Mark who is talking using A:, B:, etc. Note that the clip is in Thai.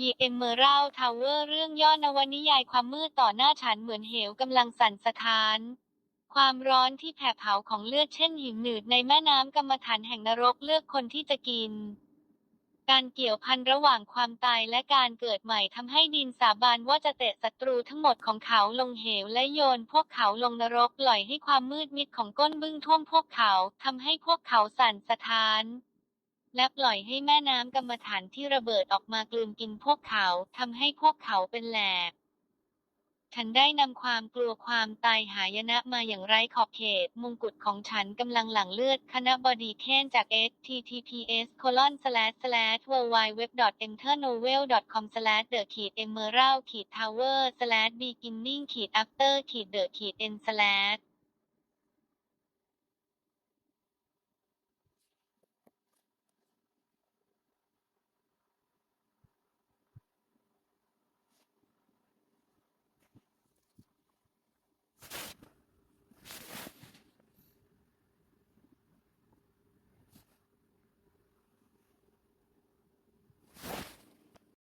A: ยีเอมเมอรัลทาวเวอร์เรื่องย่อนวนิยายความมืดต่อหน้าฉันเหมือนเหวกำลังสั่นสะท้าน ความร้อนที่แผดเผาของเลือดเช่นหินหนืดในแม่น้ำกรรมฐานแห่งนรกเลือกคนที่จะกิน การเกี่ยวพันระหว่างความตายและการเกิดใหม่ทำให้ดินสาบานว่าจะเตะศัตรูทั้งหมดของเขาลงเหวและโยนพวกเขาลงนรกปล่อยให้ความมืดมิดของก้นบึ้งท่วมพวกเขาทำให้พวกเขาสั่นสะท้าน และปล่อยให้แม่น้ำกรรมฐานที่ระเบิดออกมากลืนกินพวกเขาทำให้พวกเขาเป็นแหลกฉันได้นำความกลัวความตายหายนะมาอย่างไร้ขอบเขต มงกุฎของฉันกำลังหลั่งเลือด คณะบดีเคนจาก https colon slash slash w w w e n t e r n o v e l com slash the ขีด emerald ขีด tower slash beginning ขีด after ขีด the ขีด n slash